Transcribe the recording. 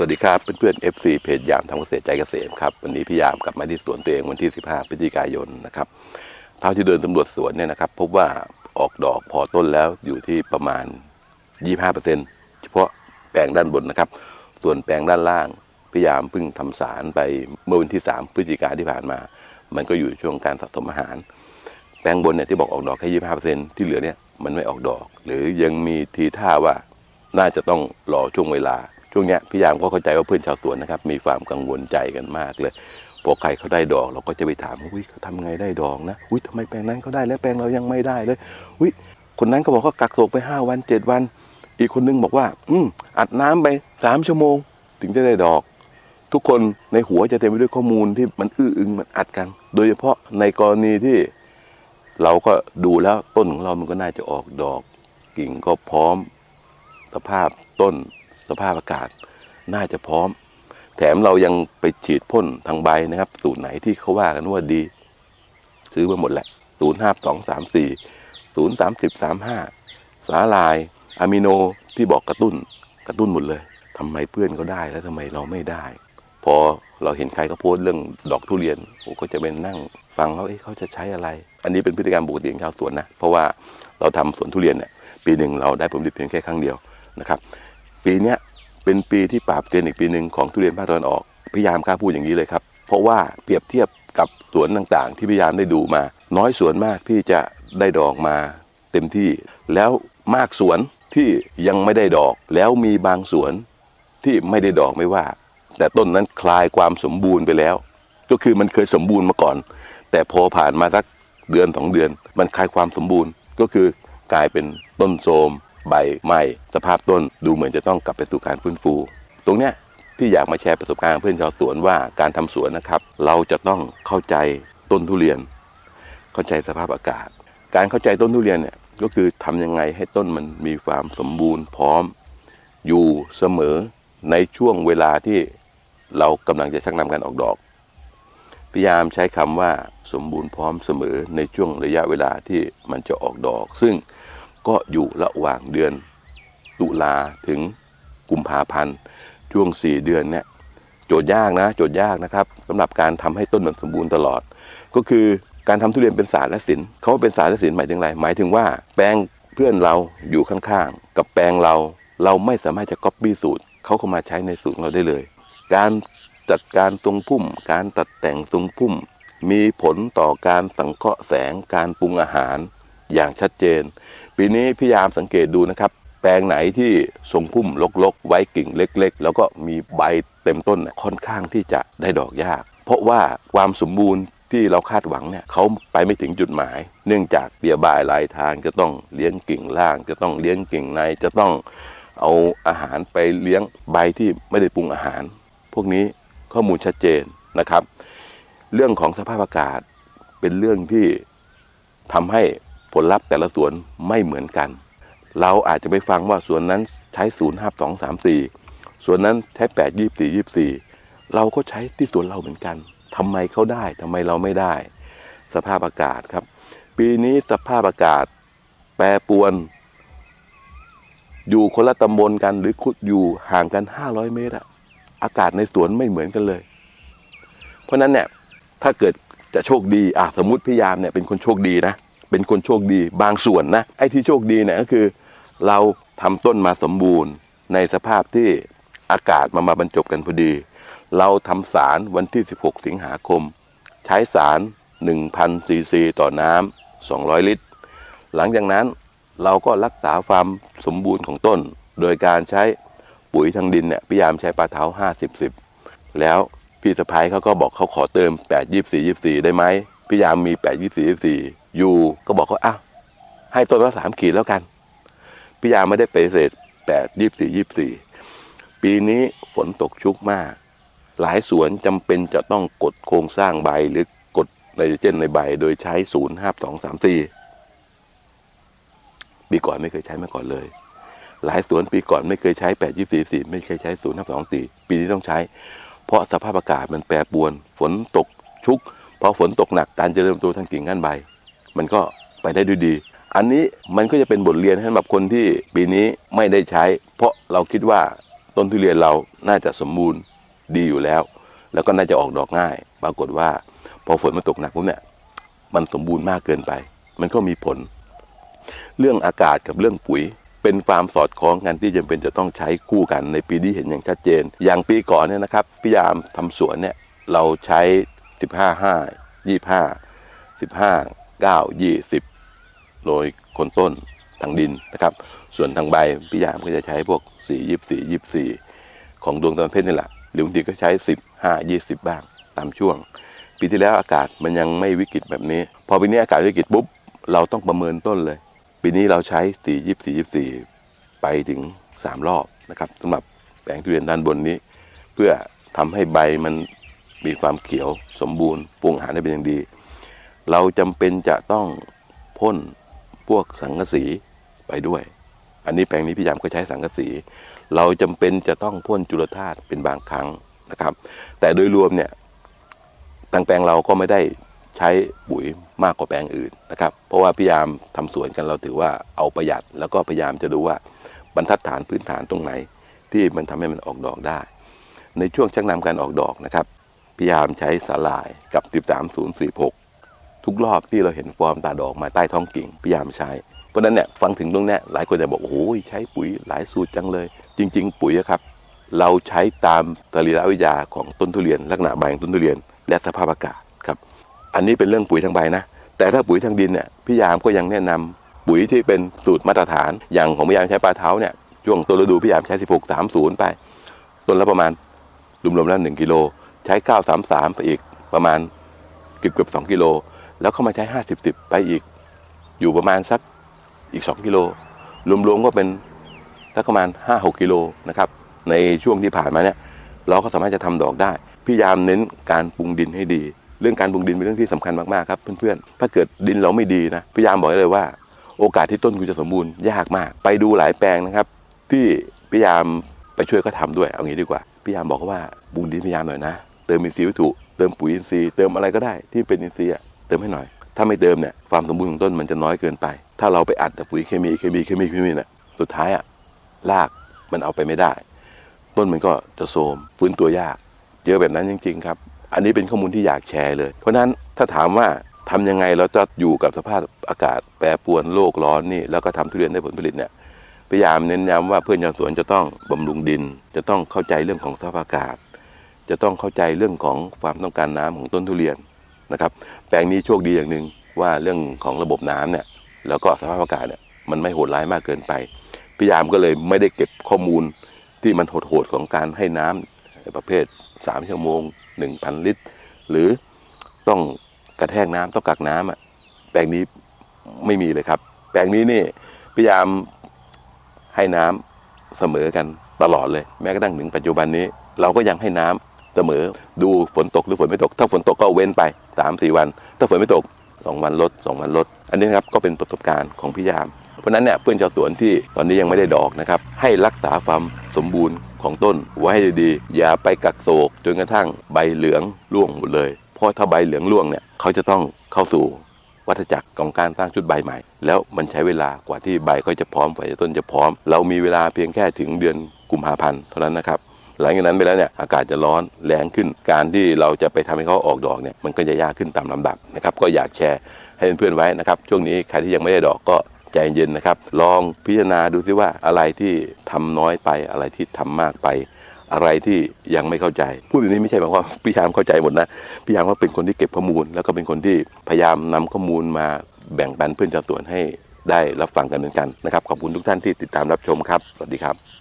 วัสดีครับ เพื่อนๆ FC เพจยามทำเกษตรใจเกษมครับวันนี้พี่ยามกลับมาที่สวนตัวเองวันที่ 15 พฤศจิกายนนะครับเท่าที่เดินสำรวจสวนเนี่ยนะครับพบว่าออกดอกพอต้นแล้วอยู่ที่ประมาณ 25%เฉพาะแปลงด้านบนนะครับ ส่วนแปลงด้านล่างพี่ยามเพิ่งทำสารไปเมื่อวันที่ 3 พฤศจิกาที่ผ่านมา มันก็อยู่ช่วงการสะสมอาหาร แปลงบนเนี่ยที่บอกออกดอกแค่ 25%ที่เหลือเนี่ยมันไม่ออกดอก หรือยังมีทีท่าว่าน่าจะต้องรอช่วงเวลา ช่วงเนี้ยพี่ยามก็เข้าใจว่าเพื่อนชาวสวนนะครับ มีความกังวลใจกันมากเลยพอใครเขาได้ดอก เราก็จะไปถามว่าอุ้ยเขาทำไงได้ดอกนะอุ้ยทำไมแปลงนั้นเขาได้แล้วแปลงเรายังไม่ได้เลยอุ้ยคนนั้นก็บอกเขากักโศกไปห้าวันเจ็ดวัน อีกคนนึงบอกว่า อืมอัดน้ำไปสามชั่วโมง ถึงจะได้ดอก ทุกคนในหัวจะเต็มไปด้วยข้อมูลที่มันอื้ออึงมันอัดกัน โดยเฉพาะในกรณีที่เราก็ดูแล้วต้นของเรามันก็น่าจะออกดอก กิ่งก็พร้อมสภาพต้น สภาพอากาศน่าจะพร้อม แถมเรายังไปฉีดพ่นทางใบนะครับ สูตรไหนที่เขาว่ากันว่าดี ซื้อมาหมดแหละศูนย์ห้าสองสามสี่ศูนย์สามสิบสามห้าสาลายอะมิโนที่บอกกระตุ้นกระตุ้นหมดเลยทำไมเพื่อนเขาได้แล้วทำไมเราไม่ได้ พอเราเห็นใครเขาโพสต์เรื่องดอกทุเรียนผมก็จะเป็นนั่งฟังเขาเอ๊ะเขาจะใช้อะไร อันนี้เป็นพฤติกรรมปกติของชาวสวนนะ เพราะว่าเราทำสวนทุเรียนเนี่ยปีหนึ่งเราได้ผลผลิตเพียงแค่ครั้งเดียวนะครับ ปีเนี้ยเป็นปีที่ปราบเตือนอีกปีหนึ่งของทุเรียนภาคตะวันออกพยายามกล้าพูดอย่างนี้เลยครับ เพราะว่าเปรียบเทียบกับสวนต่างๆ ที่พยายามได้ดูมา น้อยสวนมากที่จะได้ดอกมาเต็มที่ แล้วมากสวนที่ยังไม่ได้ดอก แล้วมีบางสวนที่ไม่ได้ดอกไม่ว่า แต่ต้นนั้นคลายความสมบูรณ์ไปแล้ว ก็คือมันเคยสมบูรณ์มาก่อน แต่พอผ่านมาสักเดือนสองเดือน มันคลายความสมบูรณ์ก็คือกลายเป็นต้นโทรม ใบไหม้สภาพต้นดูเหมือนจะต้องกลับไปสู่การฟื้นฟู ตรงเนี้ยที่อยากมาแชร์ประสบการณ์เพื่อนชาวสวนว่าการทำสวนนะครับ เราจะต้องเข้าใจต้นทุเรียน เข้าใจสภาพอากาศ การเข้าใจต้นทุเรียนเนี่ยก็คือทำยังไงให้ต้นมันมีความสมบูรณ์พร้อม อยู่เสมอในช่วงเวลาที่เรากำลังจะชักนำการออกดอก พยายามใช้คำว่าสมบูรณ์พร้อมเสมอในช่วงระยะเวลาที่มันจะออกดอก ซึ่ง ก็อยู่ระหว่างเดือนตุลาถึงกุมภาพันธ์ช่วง 4 เดือนเนี่ยโจทย์ยากนะ โจทย์ยากนะครับสำหรับการทำให้ต้นมันสมบูรณ์ตลอด ก็คือการทำทุเรียนเป็นศาสตร์และศิลป์เขาเป็นศาสตร์และศิลป์หมายถึงอะไรหมายถึงว่าแปลงเพื่อนเราอยู่ข้างๆกับแปลงเราเราไม่สามารถจะก๊อปปี้สูตรเขาเข้ามาใช้ในสูตรเราได้เลย การจัดการตรงพุ่ม การตัดแต่งตรงพุ่ม มีผลต่อการสังเคราะห์แสงการปรุงอาหาร อย่างชัดเจน ปีนี้พยายามสังเกตดูนะครับ แปลงไหนที่ทรงพุ่มลกๆ ไว้กิ่งเล็ก ๆ แล้วก็มีใบเต็มต้นค่อนข้างที่จะได้ดอกยาก เพราะว่าความสมบูรณ์ที่เราคาดหวังเนี่ยเขาไปไม่ถึงจุดหมาย เนื่องจากเบียบายลายทางจะต้องเลี้ยงกิ่งล่าง จะต้องเลี้ยงกิ่งในจะต้องเอาอาหารไปเลี้ยงใบที่ไม่ได้ปรุงอาหาร พวกนี้ข้อมูลชัดเจนนะครับ เรื่องของสภาพอากาศเป็นเรื่องที่ทำให้ ผลลัพธ์แต่ละสวนไม่เหมือนกัน เราอาจจะไปฟังว่าสวนนั้นใช้0 5 2 3 4ส่วนนั้นใช้8 24 24เราก็ใช้ที่สวนเราเหมือนกันทำไมเขาได้ทำไมเราไม่ได้ สภาพอากาศครับ ปีนี้สภาพอากาศ แปรปรวน อยู่คนละตำบลกันหรือคุดอยู่ห่างกัน500เมตรอะอากาศในสวนไม่เหมือนกันเลย เพราะฉะนั้นเนี่ยถ้าเกิดจะโชคดีอะสมมติพี่ยามเนี่ยเป็นคนโชคดีนะ เป็นคนโชคดีบางส่วนนะไอ้ที่โชคดีเนี่ยก็คือ เราทำต้นมาสมบูรณ์ ในสภาพที่อากาศมามาบรรจบกันพอดี เราทำสารวันที่ 16 สิงหาคม ใช้สาร 1,000ซีซีต่อน้ำ200 ลิตร หลังจากนั้นเราก็รักษาความสมบูรณ์ของต้น โดยการใช้ปุ๋ยทางดินเนี่ยพยายามใช้ปลาเท้า 50 10 แล้วพี่สะพ้ายเขาก็บอกเขาขอเติม 8 24 24 ได้ไหม พยายามมี8 24 24อยู่ก็บอกเขาอ้าวให้ต้นละสามขีดแล้วกันพยายามไม่ได้ไปเศษ8 24 24ปีนี้ฝนตกชุกมาก หลายสวนจำเป็นจะต้องกดโครงสร้างใบหรือกดไนโตรเจนในใบ โดยใช้0 5 2 3 4ปีก่อนไม่เคยใช้มาก่อนเลย หลายสวนปีก่อนไม่เคยใช้8 24 4ไม่เคยใช้0 5 2 4ปีนี้ต้องใช้ เพราะสภาพอากาศมันแปรปรวน ฝนตกชุก พอฝนตกหนักการเจริญเติบโตทางกิ่งก้านใบ มันก็ไปได้ด้วยดี อันนี้มันก็จะเป็นบทเรียนให้สำหรับคนที่ปีนี้ไม่ได้ใช้ เพราะเราคิดว่าต้นทุเรียนเราน่าจะสมบูรณ์ดีอยู่แล้ว แล้วก็น่าจะออกดอกง่าย ปรากฏว่า พอฝนมันตกหนักปุ๊บเนี่ยมันสมบูรณ์มากเกินไป มันก็มีผล เรื่องอากาศกับเรื่องปุ๋ย เป็นความสอดคล้องกันที่จำเป็นจะต้องใช้คู่กันในปีนี้เห็นอย่างชัดเจน อย่างปีก่อนเนี่ยนะครับพี่ยามทำสวนเนี่ยเราใช้ 15 5 25 15 9 20โรยคนต้นทางดินนะครับ ส่วนทางใบพี่ยามก็จะใช้พวก4 24 24ของดวงตะวันเพชรนี่แหละหรือบางทีก็ใช้15 20บ้างตามช่วง ปีที่แล้วอากาศมันยังไม่วิกฤตแบบนี้ พอปีนี้อากาศวิกฤตปุ๊บเราต้องประเมินต้นเลย ปีนี้เราใช้4 24 24ไปถึง3รอบนะครับสำหรับแปลงทุเรียนด้านบนนี้ เพื่อทำให้ใบมัน มีความเขียวสมบูรณ์ปรุงอาหารได้เป็นอย่างดี เราจำเป็นจะต้องพ่นพวกสังกะสีไปด้วย อันนี้แปลงนี้พี่ยามก็ใช้สังกะสี เราจำเป็นจะต้องพ่นจุลธาตุเป็นบางครั้งนะครับ แต่โดยรวมเนี่ยทางแปลงเราก็ไม่ได้ใช้ปุ๋ยมากกว่าแปลงอื่นนะครับ เพราะว่าพยายามทำสวนกันเราถือว่าเอาประหยัด แล้วก็พยายามจะดูว่าบรรทัดฐานพื้นฐานตรงไหน ที่มันทำให้มันออกดอกได้ ในช่วงชักนำการออกดอกนะครับ พยายามใช้สาลายกับ 13046 ทุกรอบที่เราเห็นฟอร์มตาดอกมาใต้ท้องกิ่งพยายามใช้ เพราะฉะนั้นเนี่ยฟังถึงตรงนี้หลายคนจะบอกโอ้โหใช้ปุ๋ยหลายสูตรจังเลย จริง ๆ ปุ๋ยอะครับ เราใช้ตามสรีรวิทยาของต้นทุเรียน ลักษณะใบของต้นทุเรียน และสภาพอากาศครับ อันนี้เป็นเรื่องปุ๋ยทางใบนะ แต่ถ้าปุ๋ยทางดินเนี่ยพี่ยามก็ยังแนะนำปุ๋ยที่เป็นสูตรมาตรฐาน อย่างของพี่ยามใช้ปลาเท้าเนี่ยช่วงต้นฤดูพี่ยามใช้ 16 30 ไปต้นละประมาณรวมๆแล้ว1กิโล ใช้ 933 ไปอีกประมาณเกือบเกือบ2กิโล แล้วเข้ามาใช้ 50 10 ไปอีก อยู่ประมาณสักอีก 2 กิโล รวมๆก็เป็นสักประมาณ 5-6 กิโลนะครับ ในช่วงที่ผ่านมาเนี่ย เราก็สามารถจะทำดอกได้ พี่ยามเน้นการปรุงดินให้ดี เรื่องการปรุงดินเป็นเรื่องที่สำคัญมากๆครับเพื่อนๆ ถ้าเกิดดินเราไม่ดีนะพี่ยามบอกเลยว่า โอกาสที่ต้นคุณจะสมบูรณ์ยากมาก ไปดูหลายแปลงนะครับ ที่พี่ยามไปช่วยก็ทำด้วย เอางี้ดีกว่า พี่ยามบอกว่าปรุงดินพี่ยามหน่อยนะ เติมอินทรีย์วัตถุ เติมปุ๋ยอินทรีย์ เติมอะไรก็ได้ที่เป็นอินทรีย์เติมให้หน่อย ถ้าไม่เติมเนี่ยความสมบูรณ์ของต้นมันจะน้อยเกินไป ถ้าเราไปอัดแต่ปุ๋ยเคมีเคมีเคมีเคมีเนี่ยสุดท้ายอะรากมันเอาไปไม่ได้ ต้นมันก็จะโทรมฟื้นตัวยากเจอะแบบนั้นจริง ๆ ครับ อันนี้เป็นข้อมูลที่อยากแชร์เลย เพราะฉะนั้นถ้าถามว่าทำยังไงเราจะอยู่กับสภาพอากาศแปรปรวนโลกร้อนนี่แล้วก็ทำทุเรียนได้ผลผลิตเนี่ยพยายามเน้นย้ำว่าเพื่อนชาวสวนจะต้องบำรุงดิน จะต้องเข้าใจเรื่องของสภาพอากาศ จะต้องเข้าใจเรื่องของความต้องการน้ำของต้นทุเรียนนะครับ แปลงนี้โชคดีอย่างหนึ่งว่าเรื่องของระบบน้ำเนี่ยแล้วก็สภาพอากาศเนี่ยมันไม่โหดร้ายมากเกินไปพยายามก็เลยไม่ได้เก็บข้อมูลที่มันโหดๆของการให้น้ำในประเภท 3 ชั่วโมง 1,000 ลิตร หรือต้องกระแทกน้ำต้องกักน้ำอะแปลงนี้ไม่มีเลยครับ แปลงนี้นี่พยายามให้น้ำเสมอกันตลอดเลย แม้กระทั่งถึงปัจจุบันนี้ เราก็ยังให้น้ำ เสมอ ดูฝนตกหรือฝนไม่ตก ถ้าฝนตกก็เว้นไป 3-4 วัน ถ้าฝนไม่ตก 2 วันลด 2 วันลด อันนี้นะครับก็เป็นประสบการณ์ของพี่ยาม เพราะฉะนั้นเนี่ยเพื่อนชาวสวนที่ตอนนี้ยังไม่ได้ดอกนะครับให้รักษาความสมบูรณ์ของต้นไว้ให้ดีๆอย่าไปกักโศกจนกระทั่งใบเหลืองร่วงหมดเลย เพราะถ้าใบเหลืองร่วงเนี่ยเขาจะต้องเข้าสู่วัฏจักรของการสร้างชุดใบใหม่ แล้วมันใช้เวลากว่าที่ใบก็จะพร้อมกว่าที่ต้นจะพร้อม เรามีเวลาเพียงแค่ถึงเดือนกุมภาพันธ์เท่านั้นนะครับ หลังจากนั้นไปแล้วเนี่ยอากาศจะร้อนแรงขึ้น การที่เราจะไปทำให้เขาออกดอกเนี่ยมันก็จะยากขึ้นตามลำดับนะครับก็อยากแชร์ให้เพื่อนๆไว้นะครับช่วงนี้ใครที่ยังไม่ได้ดอกก็ใจเย็นนะครับ ลองพิจารณาดูซิว่าอะไรที่ทำน้อยไปอะไรที่ทำมากไป อะไรที่ยังไม่เข้าใจ พูดแบบนี้ไม่ใช่หมายความพี่ยามเข้าใจหมดนะพี่ยามว่าเป็นคนที่เก็บข้อมูล แล้วก็เป็นคนที่พยายามนำข้อมูลมาแบ่งปันเพื่อนชาวสวนให้ได้รับฟังกันเหมือนกันนะครับขอบคุณทุกท่านที่ติดตามรับชมครับสวัสดีครับ